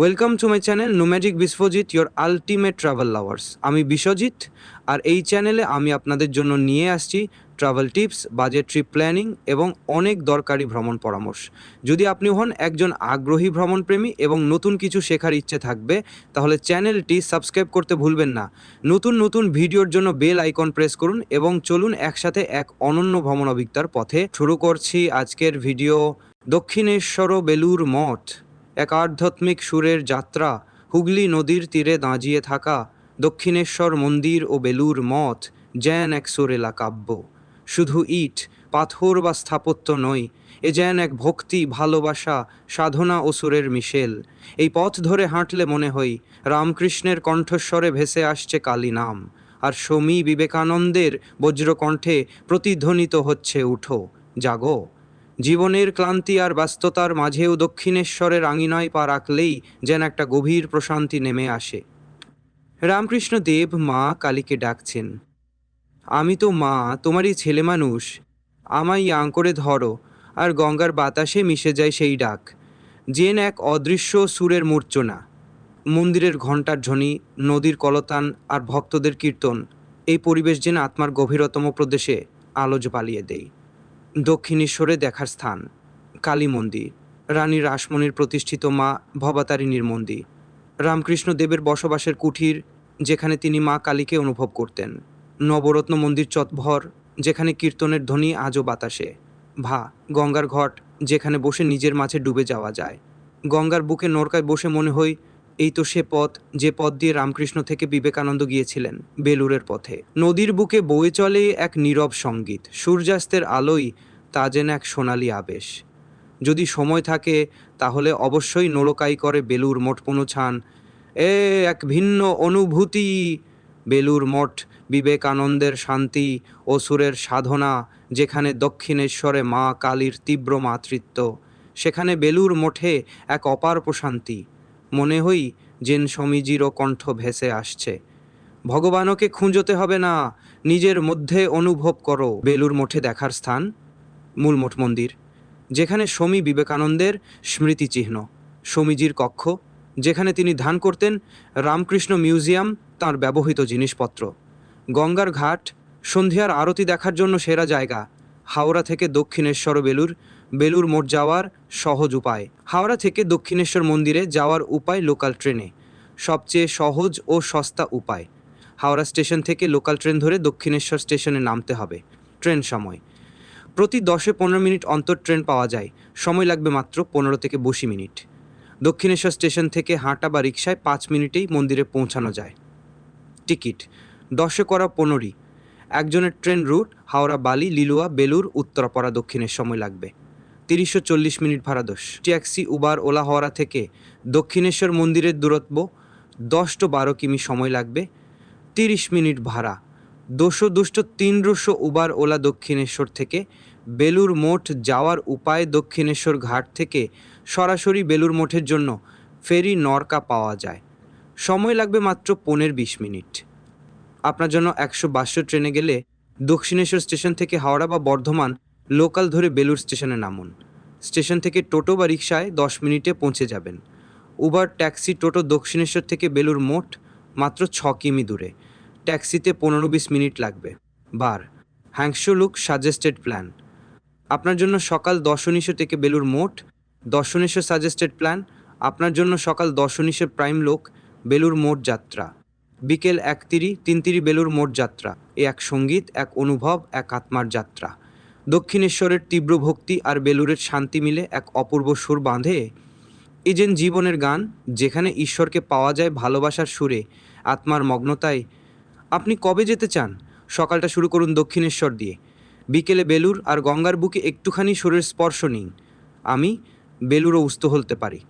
Welcome to my channel nomadic Biswajit your ultimate travel lovers আমি বিশ্বজিৎ আর এই চ্যানেলে আমি আপনাদের জন্য নিয়ে আসছি travel tips budget trip planning এবং অনেক দরকারি ভ্রমণ পরামর্শ। যদি আপনি হন একজন আগ্রহী ভ্রমণপ্রেমী এবং নতুন কিছু শেখার ইচ্ছে থাকবে, তাহলে চ্যানেলটি সাবস্ক্রাইব করতে ভুলবেন না। নতুন নতুন ভিডিওর জন্য বেল আইকন প্রেস করুন এবং চলুন একসাথে এক অনন্য ভ্রমণ অভিজ্ঞতার পথে শুরু করছি আজকের ভিডিও দক্ষিণেশ্বর বেলুর মঠ। এক আধ্যাত্মিক সুরের যাত্রা, হুগলি নদীর তীরে দাঁড়িয়ে থাকা, দক্ষিণেশ্বর মন্দির ও বেলুর মঠ, যেন এক সুরেলা কাব্য। শুধু ইট, পাথর বা স্থাপত্য নয়, এ যেন এক ভক্তি, ভালোবাসা, সাধনা ও সুরের মিশেল। এই পথ ধরে হাঁটলে মনে হয়, রামকৃষ্ণের কণ্ঠস্বরে ভেসে আসছে কালী নাম আর স্বামী বিবেকানন্দের বজ্রকণ্ঠে প্রতিধ্বনিত হচ্ছে উঠো, জাগো। জীবনের ক্লান্তি আর ব্যস্ততার মাঝেও দক্ষিণেশ্বরের আঙিনায় পা রাখলেই যেন একটা গভীর প্রশান্তি নেমে আসে। রামকৃষ্ণ দেব মা কালীকে ডাকছেন। আমি তো মা, তোমারই ছেলে মানুষ। আমায় ইয়াং করে ধরো, আর গঙ্গার বাতাসে মিশে যায় সেই ডাক। যেন এক অদৃশ্য সুরের মূর্চনা। মন্দিরের ঘণ্টার ধ্বনি, নদীর কলতান আর ভক্তদের কীর্তন, এই পরিবেশ যেন আত্মার গভীরতম প্রদেশে আলোজ পালিয়ে দেয়। দক্ষিণেশ্বরে দেখার স্থান, কালী মন্দির, রানী রাসমণির প্রতিষ্ঠিত মা ভবাতারিণীর মন্দির, রামকৃষ্ণ দেবের বসবাসের কুঠির, যেখানে তিনি মা কালীকে অনুভব করতেন, নবরত্ন মন্দির চত্বর যেখানে কীর্তনের ধ্বনি আজও বাতাসে, ভা, গঙ্গার ঘট, যেখানে বসে নিজের মাঝে ডুবে যাওয়া যায়, গঙ্গার বুকে নৌকায় বসে মনে হয় এই তো সে পথ, যে পথ দিয়ে রামকৃষ্ণ থেকে বিবেকানন্দ গিয়েছিলেন, বেলুরের পথে। নদীর বুকে বয়ে চলে এক নীরব সংগীত, সূর্যাস্তের আলোয় তা যেন এক সোনালি আবেশ। যদি সময় থাকে, তাহলে অবশ্যই নৌকাই করে বেলুর মঠ পৌঁছান। এ এক ভিন্ন অনুভূতি, বেলুর মঠ, বিবেকানন্দের শান্তি ও সুরের সাধনা, যেখানে দক্ষিণেশ্বরে মা কালীর তীব্র মাতৃত্ব, সেখানে বেলুর মঠে এক অপার প্রশান্তি। মনে হই যেন স্বামীজিরও কণ্ঠ ভেসে আসছে। ভগবানকে খুঁজতে হবে না, নিজের মধ্যে অনুভব করো। বেলুর মঠে দেখার স্থান, মূল মঠ মন্দির, যেখানে স্বামী বিবেকানন্দের স্মৃতিচিহ্ন, স্বামীজির কক্ষ, যেখানে তিনি ধ্যান করতেন রামকৃষ্ণ মিউজিয়াম, তার ব্যবহৃত জিনিসপত্র। গঙ্গার ঘাট, সন্ধ্যার আরতি দেখার জন্য সেরা জায়গা, হাওড়া থেকে দক্ষিণেশ্বর বেলুর বেলুর মোড় যাওয়ার সহজ উপায়। হাওড়া থেকে দক্ষিণেশ্বর মন্দিরে যাওয়ার উপায় লোকাল ট্রেনে। সবচেয়ে সহজ ও সস্তা উপায়। হাওড়া স্টেশন থেকে লোকাল ট্রেন ধরে দক্ষিণেশ্বর স্টেশনে নামতে হবে। ট্রেন সময়। প্রতি দশে পনেরো মিনিট অন্তর ট্রেন পাওয়া যায়। সময় লাগবে মাত্র পনেরো থেকে বসি মিনিট। দক্ষিণেশ্বর স্টেশন থেকে হাঁটা বা রিক্সায় পাঁচ মিনিটেই মন্দিরে পৌঁছানো যায়। টিকিট। দশে করা পনেরোই। একজনের ট্রেন রুট হাওড়া, বালি, লিলুয়া বেলুর উত্তরাপাড়া, দক্ষিণের সময় লাগবে। তিরিশশো চল্লিশ মিনিট ভাড়া দশ ট্যাক্সি, উবার, ওলা হাওড়া থেকে দক্ষিণেশ্বর মন্দিরের দূরত্ব দশ টু বারো কিমি সময় লাগবে, তিরিশ মিনিট ভাড়া। দুশো দুশো তিনশো উবার, ওলা দক্ষিণেশ্বর থেকে বেলুর মঠ যাওয়ার উপায় দক্ষিণেশ্বর ঘাট থেকে সরাসরি বেলুর মঠের জন্য ফেরি, নরকা পাওয়া যায়। সময় লাগবে মাত্র পনেরো বিশ মিনিট। আপনার জন্য একশো বাসশো ট্রেনে গেলে দক্ষিণেশ্বর স্টেশন থেকে হাওড়া বা বর্ধমান লোকাল ধরে বেলুর স্টেশনে নামুন। স্টেশন থেকে টোটো বা রিক্সায় দশ মিনিটে পৌঁছে যাবেন। উবার ট্যাক্সি টোটো দক্ষিণেশ্বর থেকে বেলুর মোট মাত্র ছ কিমি দূরে। ট্যাক্সিতে পনেরো বিশ মিনিট লাগবে। বার হ্যাংশো লুক সাজেস্টেড প্ল্যান। আপনার জন্য সকাল দর্শনীশো থেকে বেলুর মোট দর্শনেশ্বর সাজেস্টেড প্ল্যান। আপনার জন্য সকাল দর্শনীশের প্রাইম লোক বেলুর মোট যাত্রা। বিকেল এক তিরি, তিন তিরি বেলুর মোট যাত্রা। এ এক সংগীত, এক অনুভব, এক আত্মার যাত্রা। দক্ষিণেশ্বরের তীব্র ভক্তি আর বেলুরের শান্তি মিলে এক অপূর্ব সুর বাঁধে। এই যেন জীবনের গান, যেখানে ঈশ্বরকে পাওয়া যায় ভালোবাসার সুরে, আত্মার মগ্নতায়। আপনি কবে যেতে চান? সকালটা শুরু করুন দক্ষিণেশ্বর দিয়ে। বিকেলে বেলুর আর গঙ্গার বুকে একটুখানি সুরের স্পর্শ নিন। আমি বেলুরও উস্ত হতে পারি।